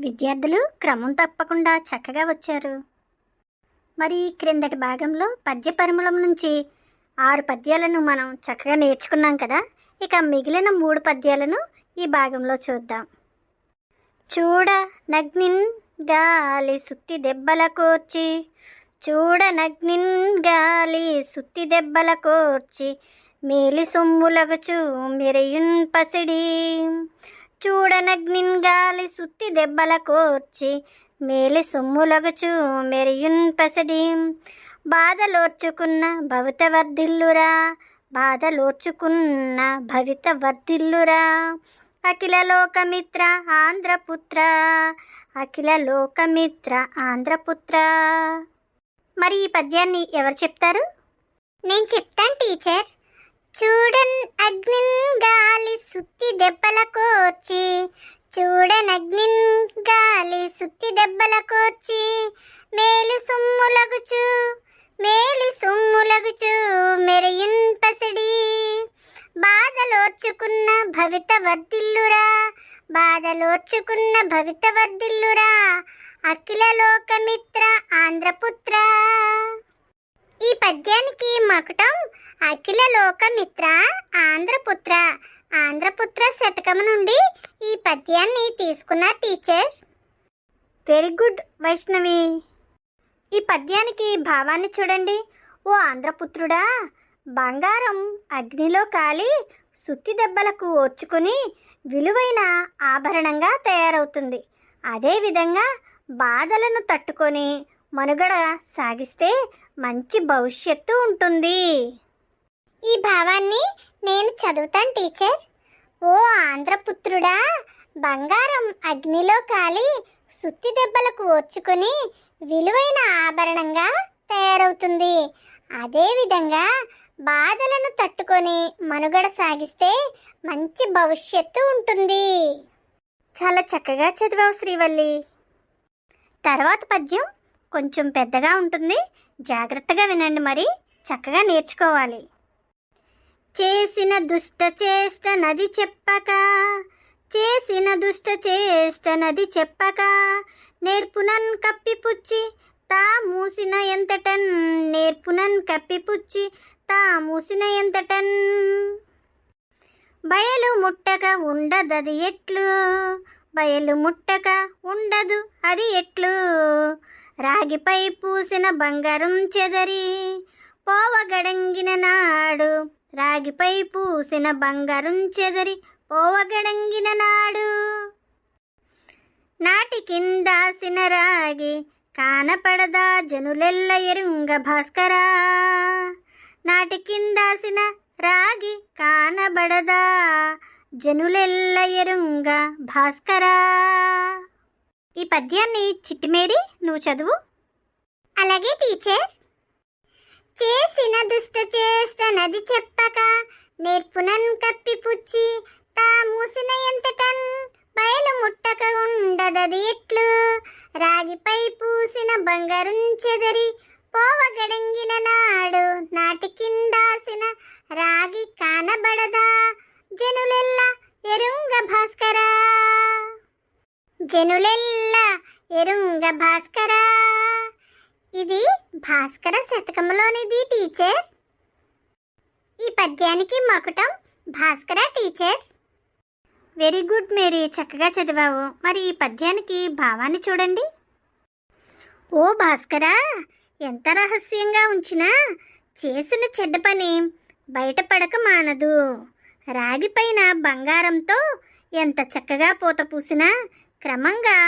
విద్యార్థులు క్రమం తప్పకుండా చక్కగా వచ్చారు. మరి క్రిందటి భాగంలో పద్య పరిమళం నుంచి ఆరు పద్యాలను మనం చక్కగా నేర్చుకున్నాం కదా? ఇక మిగిలిన మూడు పద్యాలను ఈ భాగంలో చూద్దాం. చూడ నగ్నిన్ గాలి సుత్తి దెబ్బల కోర్చి. చూడ నగ్నిన్ గాలి సుత్తి దెబ్బల కోర్చి. మేలి సొమ్ములగచు మెరయున్ పసిడి. చూడనగ్నిన్ గాలి సుత్తి దెబ్బల కోర్చి మేలి సొమ్ములగచు మెరియున్ పసడి. బాధలోర్చుకున్న భవిత వర్ధిల్లురా బాధలోర్చుకున్న భవిత వర్ధిల్లురా అఖిల లోకమిత్ర ఆంధ్రపుత్ర అఖిల లోకమిత్ర ఆంధ్రపుత్ర. మరి ఈ పద్యాన్ని ఎవరు చెప్తారు? నేను చెప్తాను టీచర్. చూడన్ సుత్తి దెబ్బల కోర్చి చూడన్ గాలి సుత్తి దెబ్బల కోర్చి మేలు సొమ్ములగుచు మేలు సొమ్ములగుచు మెరయున్ పసిడి. బాధలోర్చుకున్న భవిత వర్ధిల్లురా బాధలోర్చుకున్న భవిత వర్ధిల్లురా అఖిల లోకమిత్ర ఆంధ్రపుత్ర. ఈ పద్యానికి మకటం అఖిల లోకమిత్ర ఆంధ్రపుత్ర. ఆంధ్రపుత్ర శతకం నుండి ఈ పద్యాన్ని తీసుకున్న టీచర్ వెరీ గుడ్ వైష్ణవి ఈ పద్యానికి భావాన్ని చూడండి. ఓ ఆంధ్రపుత్రుడా బంగారం అగ్నిలో కాలి సుత్తి దెబ్బలకు ఓర్చుకుని విలువైన ఆభరణంగా తయారవుతుంది. అదేవిధంగా బాధలను తట్టుకొని మనుగడ సాగిస్తే మంచి భవిష్యత్తు ఉంటుంది. ఈ భావాన్ని నేను చదువుతాను టీచర్. ఓ ఆంధ్రపుత్రుడా బంగారం అగ్నిలో కాలి సుత్తి దెబ్బలకు ఓర్చుకొని విలువైన ఆభరణంగా తయారవుతుంది. అదేవిధంగా బాధలను తట్టుకొని మనుగడ సాగిస్తే మంచి భవిష్యత్తు ఉంటుంది. చాలా చక్కగా చదివావు శ్రీవల్లి. తర్వాత పద్యం. కొంచెం పెద్దగా ఉంటుంది. జాగ్రత్తగా వినండి మరి. చక్కగా నేర్చుకోవాలి. చేసిన దుష్ట చేష్ట నది చెప్పక చేసిన దుష్ట చేష్ట నది చెప్పక నేర్పునన్ కప్పిపుచ్చి తా మూసిన ఎంతటన్? నేర్పునన్ కప్పిపుచ్చి తా మూసిన ఎంతటన్? బయలు ముట్టక ఉండదది ఎట్లు? బయలు ముట్టక ఉండదు అది ఎట్లు? రాగిపై పూసిన బంగారం చెదరి పోవగడంగిన నాడు. రాగిపై పూసిన బంగారం చెదరి పోవగడంగిన నాడు. నాటి కిందాసిన రాగి కానపడదా జనులెల్ల ఎరుంగ భాస్కరా. నాటి కిందాసిన రాగి కానబడదా జనులెల్ల ఎరుంగ భాస్కరా. ఈ పద్యాన్ని చిట్టిమేరి నువ్వు చదువు. అలాగే టీచర్. చేసిన దుష్ట చేష్ట నది చెప్పక నేర్పునన్ కప్పిపుచ్చి తా మూసిన ఎంతటన్ బయలు ముట్టక ఉండదది ఎట్లు? రాగిపై పూసిన బంగారం చెదరి పోవగడంగిన నాడు నాటి కిందాసిన రాగి జనులెల్ల ఎరుంగ భాస్కరా. ఇది భాస్కర శతకంలోనిది టీచర్ ఈ పద్యానికి మకుటం Bhaskara teacher very good Mary చక్కగా చదివావు. మరి ఈ పద్యానికి భావాన్ని చూడండి. ఓ భాస్కరా ఎంత రహస్యంగా ఉంచినా చేసిన చెడ్డ పని బయటపడక మానదు. రాగిపైన బంగారంతో ఎంత చక్కగా పూత పూసినా క్రమంగా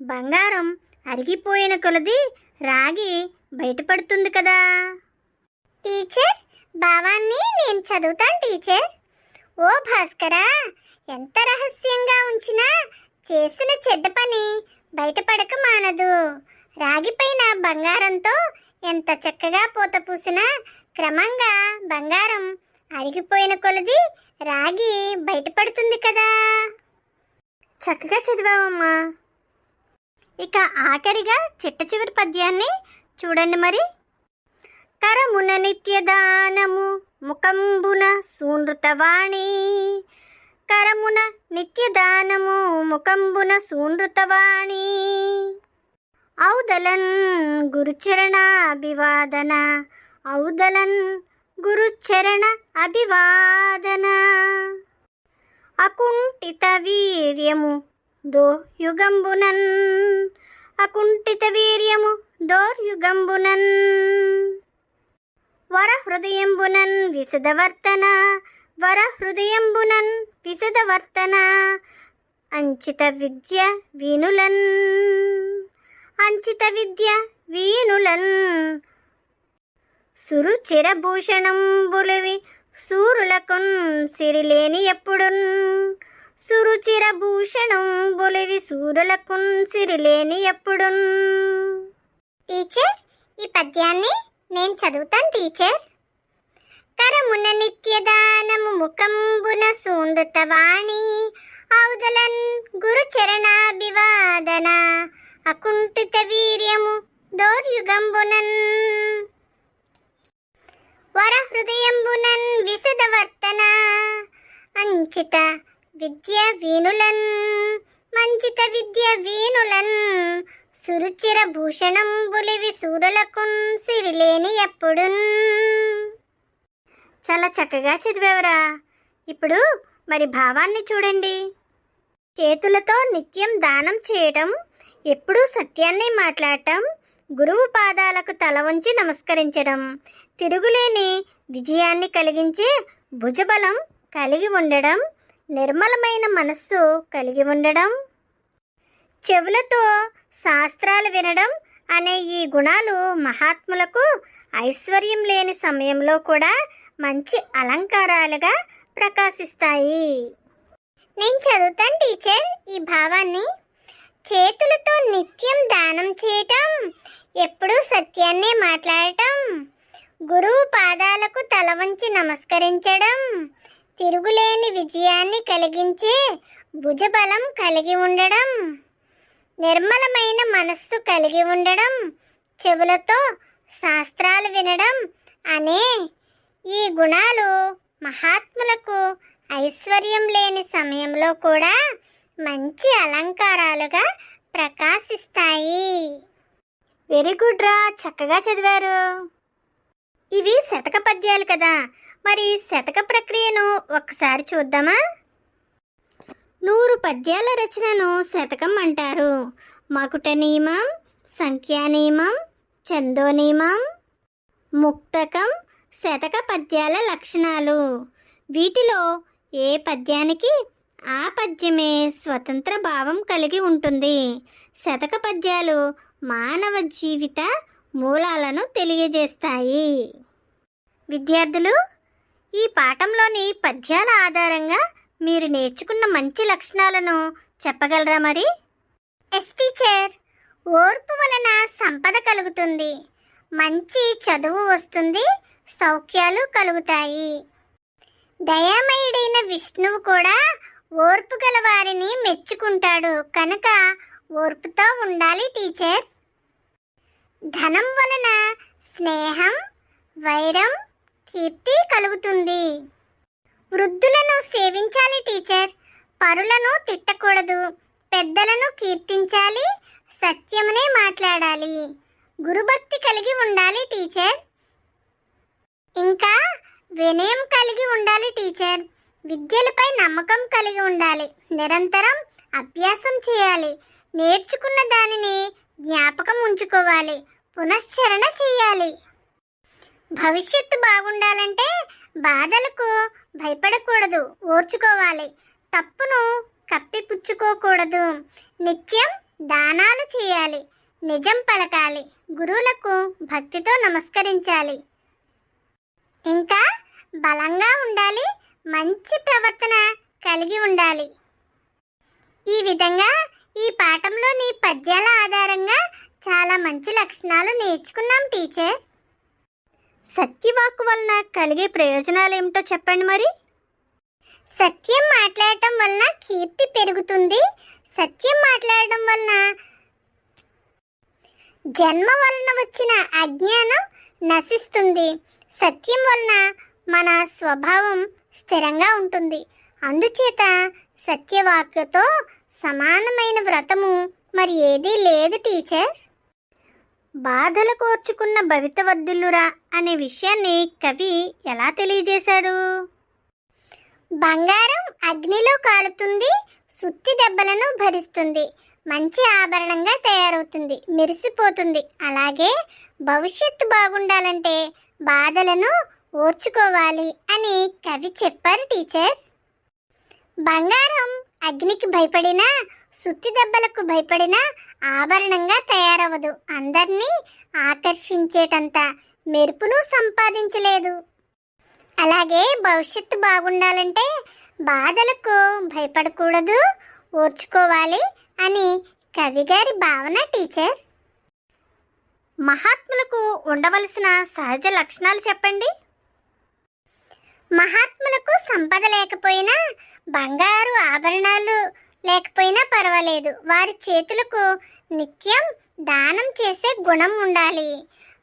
బంగారం అరిగిపోయిన కొలది రాగి బయటపడుతుంది కదా. టీచర్ భావాన్ని నేను చదువుతాను టీచర్. ఓ భాస్కరా ఎంత రహస్యంగా ఉంచినా చేసిన చెడ్డ పని బయటపడక మానదు. రాగిపైన బంగారంతో ఎంత చక్కగా పూత పూసినా క్రమంగా బంగారం అరిగిపోయిన కొలది రాగి బయటపడుతుంది కదా. చక్కగా చదివావమ్మా. ఇక ఆఖరిగా చిట్ట చివరి పద్యాన్ని చూడండి మరి. కరమున నిత్యదానము ముఖంబున సూనృతవాణి కరమున నిత్యదానము ముఖంబున సూనృతవాణి ఔదలన్ గురుచరణ అభివాదన ఔదలన్ గురుచరణ అభివాదన. అకుంఠిత వీర్యము దోర్యుగంబునన్ అకుంఠిత వీర్యము దోర్యుగంబునన్ వరహృదయంబునన్ విశదవర్తన. వరహృదయంబునన్ విశదవర్తన. అంచిత విద్య వీనులన్. అంచిత విద్య వీనులన్. సురుచిరభూషణంబులవి సూరులకున్ సిరిలేని ఎప్పుడున్? సురుచిరభూషణంబులవి సూరులకున్ సిరిలేని ఎప్పుడున్? టీచర్ ఈ పద్యాన్ని నేను చదువుతాను టీచర్. కరమున నిత్యదానము ముఖంబున సూండుతవాణి ఔదలన్ గురుచరణాభివాదన అకుంఠిత వీర్యము దౌర్యుగంబునన్. వర హృదయంబునన్ విశదవర్తన. అంచిత విద్య వీణులన్ మంచిత విద్య వీణులన్ సురుచిర భూషణం బులివి సూరులకున్ సిరిలేని ఎప్పుడున్. చాలా చక్కగా చదివేవరా. ఇప్పుడు మరి భావాన్ని చూడండి. చేతులతో నిత్యం దానం చేయటం ఎప్పుడూ సత్యాన్ని మాట్లాడటం గురువు పాదాలకు తల వంచి నమస్కరించడం తిరుగులేని విజయాన్ని కలిగించే భుజబలం కలిగి ఉండడం నిర్మలమైన మనస్సు కలిగి ఉండడం. చెవులతో శాస్త్రాలు వినడం అనే ఈ గుణాలు మహాత్ములకు ఐశ్వర్యం లేని సమయంలో కూడా మంచి అలంకారాలుగా ప్రకాశిస్తాయి. నేను చదువుతాను టీచర్. ఈ భావాన్ని చేతులతో నిత్యం దానం చేయటం ఎప్పుడూ సత్యాన్నే మాట్లాడటం. గురువు పాదాలకు తల వంచి నమస్కరించడం తిరుగులేని విజయాన్ని కలిగించే భుజబలం కలిగి ఉండడం నిర్మలమైన మనస్సు కలిగి ఉండడం చెవులతో శాస్త్రాలు వినడం అనే ఈ గుణాలు మహాత్ములకు ఐశ్వర్యం లేని సమయంలో కూడా మంచి అలంకారాలుగా ప్రకాశిస్తాయి. వెరీ గుడ్ రా చక్కగా చదివారు. ఇవి శతక పద్యాలు కదా. మరి శతక ప్రక్రియను ఒక్కసారి చూద్దామా? నూరు పద్యాల రచనను శతకం అంటారు. మకుట నియమం సంఖ్యా నియమం చందో నియమం ముక్తకం శతక పద్యాల లక్షణాలు. వీటిలో ఏ పద్యానికి ఆ పద్యమే స్వతంత్ర భావం కలిగి ఉంటుంది? శతక పద్యాలు మానవ జీవిత మూలాలను తెలియజేస్తాయి. విద్యార్థులు ఈ పాఠంలోని పద్యాల ఆధారంగా మీరు నేర్చుకున్న మంచి లక్షణాలను చెప్పగలరా మరి? Yes teacher. ఓర్పు వలన సంపద కలుగుతుంది. మంచి చదువు వస్తుంది సౌఖ్యాలు కలుగుతాయి. దయామయుడైన విష్ణువు కూడా ఓర్పు గల వారిని మెచ్చుకుంటాడు. కనుక ఓర్పుతో ఉండాలి టీచర్. ధనం వలన స్నేహం వైరం కీర్తి కలుగుతుంది. వృద్ధులను సేవించాలి టీచర్. పరులను తిట్టకూడదు. పెద్దలను కీర్తించాలి. సత్యమునే మాట్లాడాలి. గురుభక్తి కలిగి ఉండాలి టీచర్. ఇంకా వినయం కలిగి ఉండాలి టీచర్. విద్యలపై నమ్మకం కలిగి ఉండాలి. నిరంతరం అభ్యాసం చేయాలి. నేర్చుకున్న దానిని జ్ఞాపకం ఉంచుకోవాలి. పునశ్చరణ చేయాలి. భవిష్యత్తు బాగుండాలంటే బాధలకు భయపడకూడదు ఓర్చుకోవాలి. తప్పును కప్పిపుచ్చుకోకూడదు. నిత్యం దానాలు చేయాలి. నిజం పలకాలి. గురువులకు భక్తితో నమస్కరించాలి. ఇంకా బలంగా ఉండాలి. మంచి ప్రవర్తన కలిగి ఉండాలి. ఈ విధంగా ఈ పాఠంలోని పద్యాల ఆధారంగా చాలా మంచి లక్షణాలు నేర్చుకున్నాం టీచర్. సత్యవాక్ వలన కలిగే ప్రయోజనాలు ఏమిటో చెప్పండి మరి. సత్యం మాట్లాడటం వలన కీర్తి పెరుగుతుంది. సత్యం మాట్లాడటం వలన జన్మ వలన వచ్చిన అజ్ఞానం నశిస్తుంది. సత్యం వలన మన స్వభావం స్థిరంగా ఉంటుంది. అందుచేత సత్యవాక్యతో సమానమైన వ్రతము మరి ఏదీ లేదు టీచర్. బాధలు కోర్చుకున్న భవితవద్దులురా అనే విషయాన్ని కవి ఎలా తెలియజేశాడు? బంగారం అగ్నిలో కాలుతుంది సుత్తి దెబ్బలను భరిస్తుంది మంచి ఆభరణంగా తయారవుతుంది మెరిసిపోతుంది. అలాగే భవిష్యత్తు బాగుండాలంటే బాధలను ఓర్చుకోవాలి అని కవి చెప్పారు టీచర్. బంగారం అగ్నికి భయపడినా సుత్తి దెబ్బలకు భయపడిన ఆభరణంగా తయారవ్వదు. అందరినీ ఆకర్షించేటంత మెరుపును సంపాదించలేదు. అలాగే భవిష్యత్తు బాగుండాలంటే బాధలకు భయపడకూడదు ఓర్చుకోవాలి అని కవిగారి భావన టీచర్. మహాత్ములకు ఉండవలసిన సహజ లక్షణాలు చెప్పండి. మహాత్ములకు సంపద లేకపోయినా బంగారు ఆభరణాలు లేకపోయినా పర్వాలేదు. వారి చేతులకు నిత్యం దానం చేసే గుణం ఉండాలి.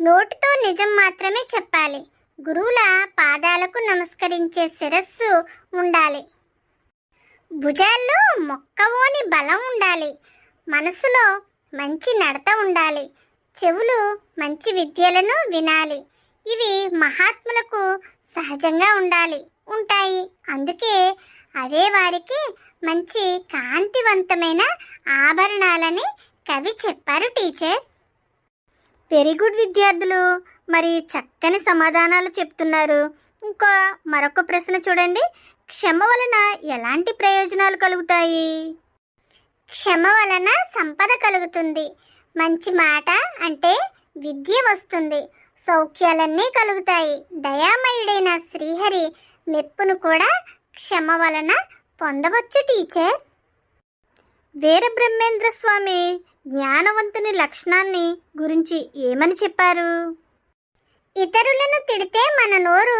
నోటితో నిజం మాత్రమే చెప్పాలి. గురువుల పాదాలకు నమస్కరించే శిరస్సు ఉండాలి. భుజాల్లో మొక్కవోని బలం ఉండాలి. మనసులో మంచి నడత ఉండాలి. చెవులు మంచి విద్యలను వినాలి. ఇవి మహాత్ములకు సహజంగా ఉండాలి ఉంటాయి. అందుకే అదే వారికి మంచి కాంతివంతమైన ఆభరణాలని కవి చెప్పారు టీచర్. వెరీ గుడ్ విద్యార్థులు మరి చక్కని సమాధానాలు చెప్తున్నారు. ఇంకా మరొక ప్రశ్న చూడండి. క్షమ వలన ఎలాంటి ప్రయోజనాలు కలుగుతాయి? క్షమ వలన సంపద కలుగుతుంది. మంచి మాట అంటే విద్య వస్తుంది. సౌఖ్యాలన్నీ కలుగుతాయి. దయామయుడైన శ్రీహరి మెప్పును కూడా క్షమ వలన పొందవచ్చు టీచర్. వీరబ్రహ్మేంద్ర స్వామి జ్ఞానవంతుని లక్షణాన్ని గురించి ఏమని చెప్పారు? ఇతరులను తిడితే మన నోరు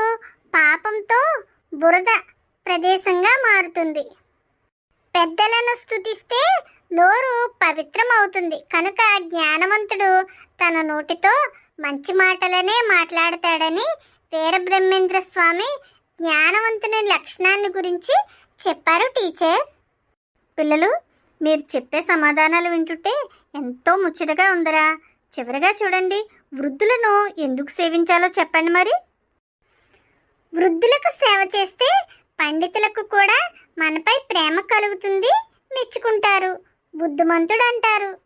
పాపంతో బురద ప్రదేశంగా మారుతుంది. పెద్దలను స్థుతిస్తే నోరు పవిత్రమవుతుంది. కనుక జ్ఞానవంతుడు తన నోటితో మంచి మాటలనే మాట్లాడతాడని వీరబ్రహ్మేంద్ర స్వామి జ్ఞానవంతుని లక్షణాన్ని గురించి చెప్పారు టీచర్. పిల్లలు మీరు చెప్పే సమాధానాలు వింటుంటే ఎంతో ముచ్చటగా ఉందరా. చివరిగా చూడండి వృద్ధులను ఎందుకు సేవించాలో చెప్పండి మరి. వృద్ధులకు సేవ చేస్తే పండితులకు కూడా మనపై ప్రేమ కలుగుతుంది మెచ్చుకుంటారు. బుద్ధిమంతుడు అంటారు.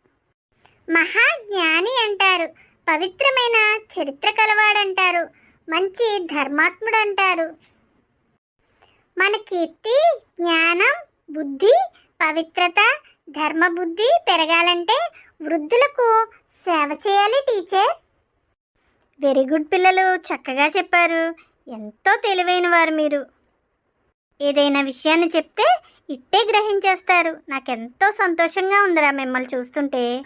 మహాజ్ఞాని అంటారు. పవిత్రమైన చరిత్ర కలవాడంటారు. మంచి ధర్మాత్ముడు అంటారు. మన కీర్తి జ్ఞానం బుద్ధి పవిత్రత ధర్మబుద్ధి పెరగాలంటే వృద్ధులకు సేవ చేయాలి టీచర్. వెరీ గుడ్ పిల్లలు చక్కగా చెప్పారు. ఎంతో తెలివైన వారు మీరు. ఏదైనా విషయాన్ని చెప్తే ఇట్టే గ్రహించేస్తారు. నాకెంతో సంతోషంగా ఉందిరా మిమ్మల్ని చూస్తుంటే.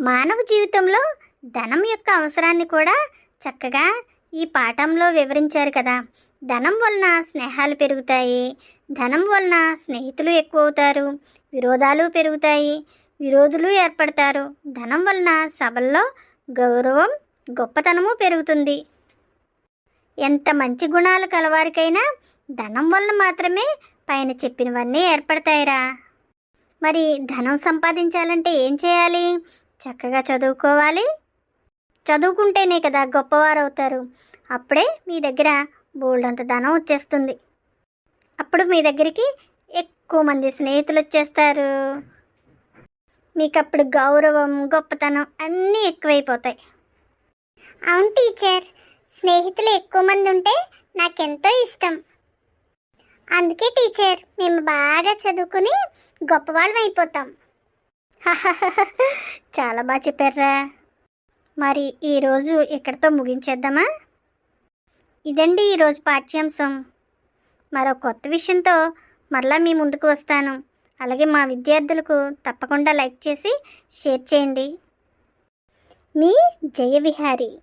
మానవ జీవితంలో ధనం యొక్క అవసరాన్ని కూడా చక్కగా ఈ పాఠంలో వివరించారు కదా. ధనం వలన స్నేహాలు పెరుగుతాయి. ధనం వలన స్నేహితులు ఎక్కువ అవుతారు విరోధాలు పెరుగుతాయి. విరోధులు ఏర్పడతారు. ధనం వలన సభల్లో గౌరవం గొప్పతనము పెరుగుతుంది. ఎంత మంచి గుణాలు కలవారికైనా ధనం వలన మాత్రమే పైన చెప్పినవన్నీ ఏర్పడతాయిరా. మరి ధనం సంపాదించాలంటే ఏం చేయాలి? చక్కగా చదువుకోవాలి. చదువుకుంటేనే కదా గొప్పవారు అవుతారు అప్పుడే మీ దగ్గర బోల్డంత ధనం వచ్చేస్తుంది. అప్పుడు మీ దగ్గరికి ఎక్కువ మంది స్నేహితులు వచ్చేస్తారు. మీకు అప్పుడు గౌరవం గొప్పతనం అన్నీ ఎక్కువైపోతాయి. అవును టీచర్. స్నేహితులు ఎక్కువ మంది ఉంటే నాకెంతో ఇష్టం. అందుకే టీచర్ మేము బాగా చదువుకుని గొప్పవాళ్ళం అయిపోతాం చాలా బాగా చెప్పారా మరి ఈరోజు ఇక్కడితో ముగించేద్దామా? ఇదండి ఈరోజు పాఠ్యాంశం. మరో కొత్త విషయంతో మరలా మీ ముందుకు వస్తాను. అలాగే మా విద్యార్థులకు తప్పకుండా లైక్ చేసి షేర్ చేయండి. మీ జయ విహారీ.